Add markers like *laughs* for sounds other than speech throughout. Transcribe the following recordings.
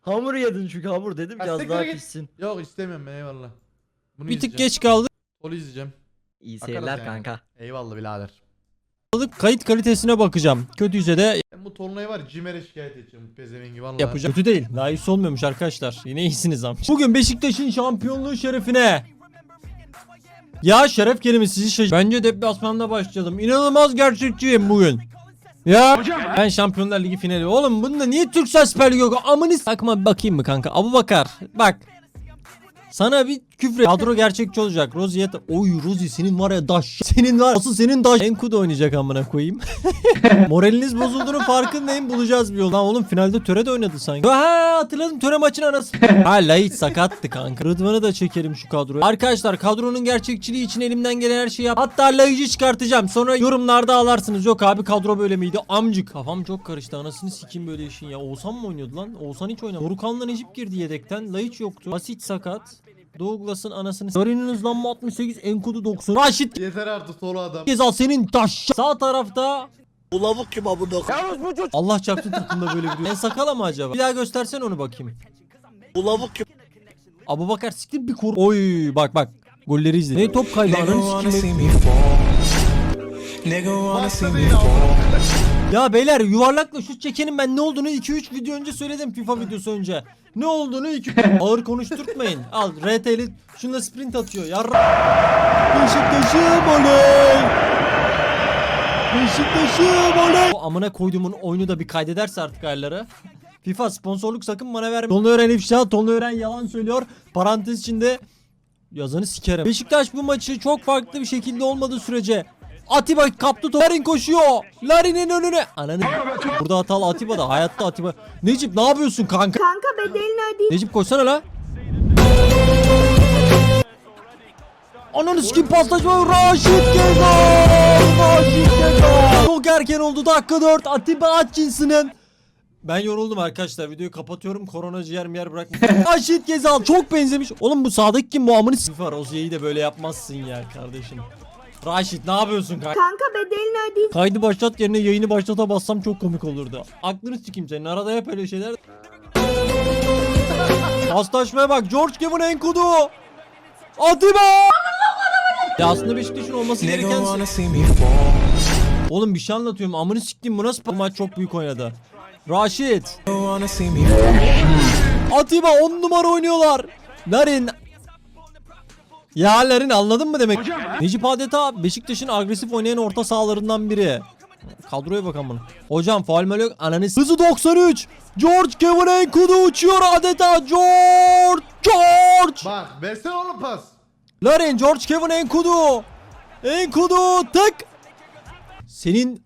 Hamur yedin çünkü hamur dedim ki Ya az siktir daha git. pişsin. Yok istemiyorum ben eyvallah. Bunu Bir tık izleyeceğim. geç kaldık. Onu izleyeceğim. İyi Bakarız seyirler yani. kanka. Eyvallah birader. Kayıt kalitesine bakacağım. Kötüyse de Ben bu Tolunay'ı var Cimer'e şikayet edeceğim bu pezevengi valla. yapacağım. Kötü değil. Daha iyisi olmuyormuş arkadaşlar. Yine iyisiniz ama. Bugün Beşiktaş'ın şampiyonluğu şerefine. Ya şeref kelimesi sizi şaş... Bence deplasmanda başlayalım. İnanılmaz gerçekçiyim bugün. Ya ben Şampiyonlar Ligi finali. Oğlum bunda niye Türksel Süper Ligi yok? Amınız. Bakma bakayım mı kanka? Abu Bakar. Bak. Sana bir küfür. Kadro gerçekçi olacak. Rozi'ye Oy Rozi senin var ya daş. Senin var. Asıl senin daş. Enkudu oynayacak amına koyayım. *laughs* Moraliniz bozulduğunun farkındayım. Bulacağız bir yol. Lan oğlum finalde Töre de oynadı sanki. Ha hatırladım Töre maçın anası. *laughs* ha Laiç sakattı kanka. Rıdvan'ı da çekerim şu kadroya. Arkadaşlar kadronun gerçekçiliği için elimden gelen her şeyi yap. Hatta Laiç'i çıkartacağım. Sonra yorumlarda ağlarsınız. Yok abi kadro böyle miydi? Amcık. Kafam çok karıştı. Anasını sikeyim böyle işin ya. Oğuzhan mı oynuyordu lan? Oğuzhan hiç oynamadı. Dorukan'la Necip girdi yedekten. Laiç yoktu. Basit sakat. Douglas'ın anasını. Larin'in hızlanma 68, Enkudu 90. Raşit Yeter artık Tolu adam. Gezal senin taş. Sağ tarafta Bu lavuk kim amına Allah çarptı takımda böyle bir En sakala mı acaba? Bir daha göstersen onu bakayım. Bu lavuk kim? Abu Bakar siktir bir kor. Oy bak bak. Golleri izle. Ne top kaybı Nigga ananı wanna sikeyim. see me fall. Nigga wanna see me fall. Ya beyler yuvarlakla şut çekenin ben ne olduğunu 2-3 video önce söyledim FIFA videosu önce. Ne olduğunu 2 *laughs* ağır konuşturtmayın. Al RT'li şunla sprint atıyor. Yarra. Beşiktaş'ım oley. Beşiktaş'ım oley. O amına koyduğumun oyunu da bir kaydederse artık ayarları. FIFA sponsorluk sakın bana verme. Tonlu öğren ifşa, tonlu öğren yalan söylüyor. Parantez içinde yazanı sikerim. Beşiktaş bu maçı çok farklı bir şekilde olmadığı sürece Atiba kaptı topu. Larin koşuyor. Larin'in önüne. Ananı. Burada hatalı Atiba da hayatta Atiba. Necip ne yapıyorsun kanka? Kanka bedelini ödeyeyim. Necip koşsana la. Ananı sikim paslaşma Raşit Gezal Raşit Gezal Çok erken oldu dakika 4 Atiba Hutchinson'ın ben yoruldum arkadaşlar videoyu kapatıyorum korona ciğer miyer bırakma *laughs* Raşit Gezal çok benzemiş Oğlum bu sağdaki kim bu amını var Oziye'yi de böyle yapmazsın ya kardeşim Raşit ne yapıyorsun kanka Kanka bedelini ödeyeyim. Kaydı başlat yerine yayını başlata bassam çok komik olurdu. Aklını sikeyim senin arada hep öyle şeyler. Paslaşmaya bak George Kevin Enkudu. Atiba. Ya aslında Beşiktaş'ın olması gereken fall. Oğlum bir şey anlatıyorum amını siktim bu nasıl maç çok büyük oynadı. Raşit. Atiba 10 numara oynuyorlar. Larin. Ya Larin anladın mı demek? Necip adeta Beşiktaş'ın agresif oynayan orta sahalarından biri. Kadroya bakalım bunu. Hocam faul mal yok. Ananı Hızı 93. George Kevin Enkudu uçuyor adeta. George. George. Bak versene oğlum pas. Larin George Kevin Enkudu. Enkudu tık. Senin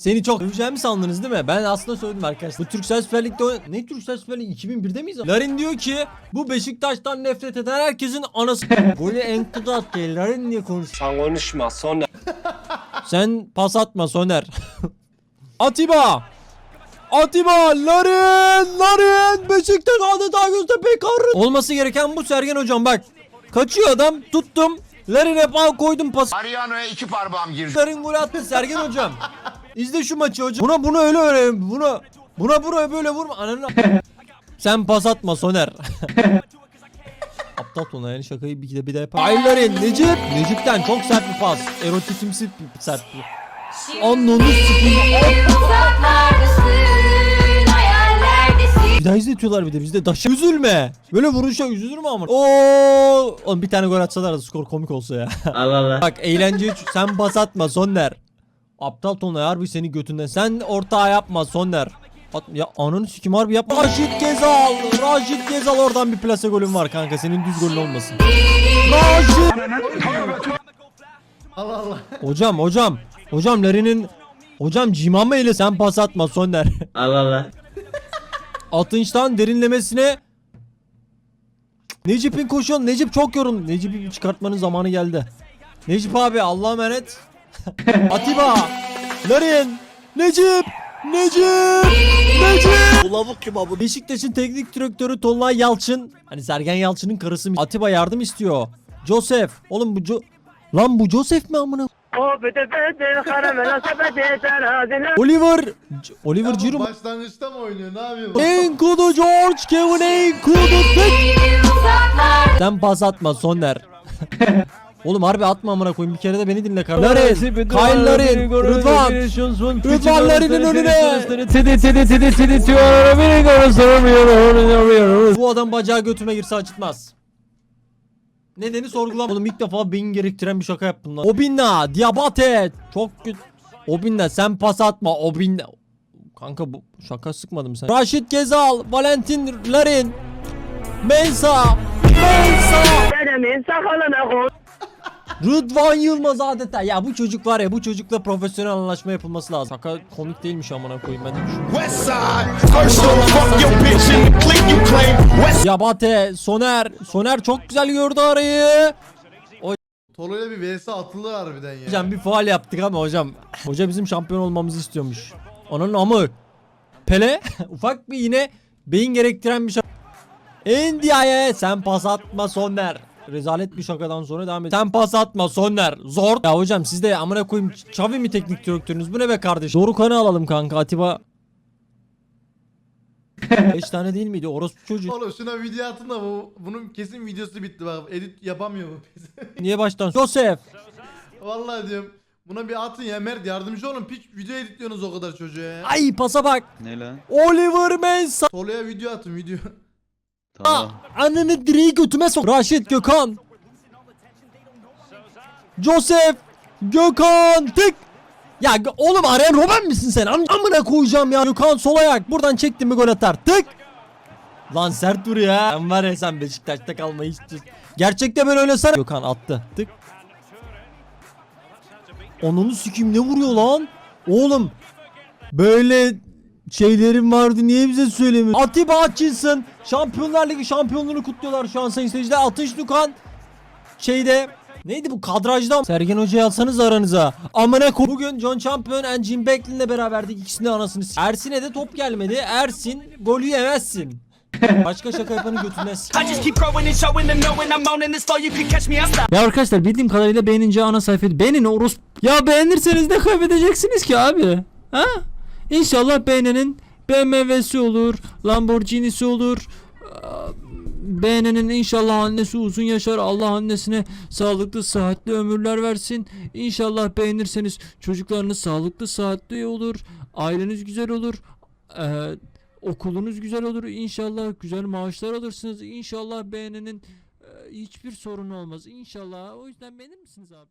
seni çok öveceğimi sandınız değil mi? Ben aslında söyledim arkadaşlar. Bu Türksel Süper Lig'de oyn- Ne Türksel Süper Lig 2001'de miyiz? Larin diyor ki bu Beşiktaş'tan nefret eden herkesin anası. *laughs* Golü Enkudu attı. Larin niye konuş? Sen konuşma sonra. *laughs* Sen pas atma Soner. *laughs* Atiba. Atiba Larin Larin Beşiktaş adeta Göztepe karı. Olması gereken bu Sergen hocam bak. Kaçıyor adam tuttum. Larin'e bal koydum pas. Mariano'ya iki parmağım girdi. Larin gol attı Sergen hocam. İzle şu maçı hocam. Buna bunu öyle öyle buna buna buraya böyle vurma ananı. *laughs* Sen pas atma Soner. *laughs* Aptal Tona yani şakayı bir de bir daha yapar. Ay Larin Necip. Necip'ten çok sert bir pas. Erotisimsi bir sert bir. Sikeyim. Bir daha izletiyorlar bir de bizde daşı üzülme. Böyle vuruşa üzülür mü ama? Oo, oğlum bir tane gol atsalar da skor komik olsa ya. Allah Allah. Bak eğlenceyi ç- sen bas atma Sonner. Aptal Tonlay harbi seni götünden. Sen ortağa yapma Sonner. At, ya ananı sikim harbi yapma. Raşit Gezal. Raşit Gezal oradan bir plase golün var kanka. Senin düz golün olmasın. Raşit. Allah Allah. Hocam hocam. Hocam Larin'in Hocam cimama ile sen pas atma Sonner. Allah Allah. Atınçtan derinlemesine Necip'in koşuyor. Necip çok yoruldu. Necip'i çıkartmanın zamanı geldi. Necip abi Allah'a emanet. *laughs* Atiba. Larin. Necip. Necip. Necip. Bu lavuk kim amına? Beşiktaş'ın teknik direktörü Tolunay Yalçın. Hani Sergen Yalçın'ın karısı. Atiba yardım istiyor. Joseph. Oğlum bu Jo... Lan bu Joseph mi amına? Oliver Oliver bu Giroud başlangıçta mı oynuyor? Ne yapıyor? Enkudu George Kevin Enkudu Sen pas atma Sonner *laughs* Oğlum harbi atma amına koyayım bir kere de beni dinle kardeşim. Larin, Kyle Larin, Rıdvan, Rıdvan Larin'in önüne. Bu adam bacağı götüme girse acıtmaz. Nedeni sorgulam. Oğlum ilk defa beyin gerektiren bir şaka yaptım lan. Obinna, Diabate. Çok kötü. Obinna sen pas atma. Obinna. Kanka bu şaka sıkmadım sen. Raşit Gezal, Valentin Larin, Mensa, Mensa. Rıdvan Yılmaz adeta. Ya bu çocuk var ya bu çocukla profesyonel anlaşma yapılması lazım. Şaka komik değilmiş amına koyayım ben de düşünüyorum. West Yabate, Soner. Soner çok güzel gördü arayı. Tolu'yla bir vs atılır harbiden ya. Hocam bir faal yaptık ama hocam. Hoca bizim şampiyon olmamızı istiyormuş. Onun amı. Pele *laughs* ufak bir yine beyin gerektiren bir şaka. Endia'ya sen pas atma Soner. Rezalet bir şakadan sonra devam et. Sen pas atma Soner. Zor. Ya hocam siz de amına koyayım Xavi mi teknik direktörünüz? Bu ne be kardeş? Dorukan'ı alalım kanka Atiba. *laughs* 5 tane değil miydi? Orospu çocuğu. Oğlum şuna video atın da bu, bunun kesin videosu bitti bak. Edit yapamıyor bu. *laughs* Niye baştan? Joseph. Vallahi diyorum. Buna bir atın ya Mert yardımcı olun. Piç video editliyorsunuz o kadar çocuğa ya. Ay pasa bak. Ne lan? Oliver Mensah. Tolu'ya video atın video. Tamam. Ananı direği götüme sok. Raşit Gökhan. Joseph. Gökhan. Tık. Ya oğlum arayan Robben misin sen? Am amına koyacağım ya. Gökhan sol ayak. Buradan çekti mi gol atar. Tık. Lan sert vuruyor ya. Sen var ya sen Beşiktaş'ta kalmayı istiyorsun. Gerçekte böyle oynasana. Gökhan attı. Tık. Onunu sikeyim ne vuruyor lan? Oğlum. Böyle şeylerim vardı niye bize söylemiyorsun? Atiba Hutchinson Şampiyonlar Ligi şampiyonluğunu kutluyorlar şu an sayın seyirciler. Atış Dukan şeyde Neydi bu kadrajda? Sergen Hoca'yı alsanız aranıza. Amına ko Bugün John Champion and Jim Becklin'le beraberdik. İkisinin de anasını s- Ersin'e de top gelmedi. Ersin golü yemezsin. *laughs* Başka şaka yapanı götünden s-. Ya arkadaşlar bildiğim kadarıyla beğenince ana sayfayı beğenin oros. Ya beğenirseniz ne kaybedeceksiniz ki abi? Ha? İnşallah beğenenin BMW'si olur, Lamborghini'si olur. Beğenenin inşallah annesi uzun yaşar. Allah annesine sağlıklı, sıhhatli ömürler versin. İnşallah beğenirseniz çocuklarınız sağlıklı, sıhhatli olur. Aileniz güzel olur. Ee, okulunuz güzel olur. İnşallah güzel maaşlar alırsınız. İnşallah beğenenin e, hiçbir sorun olmaz. İnşallah. O yüzden beğenir misiniz abi?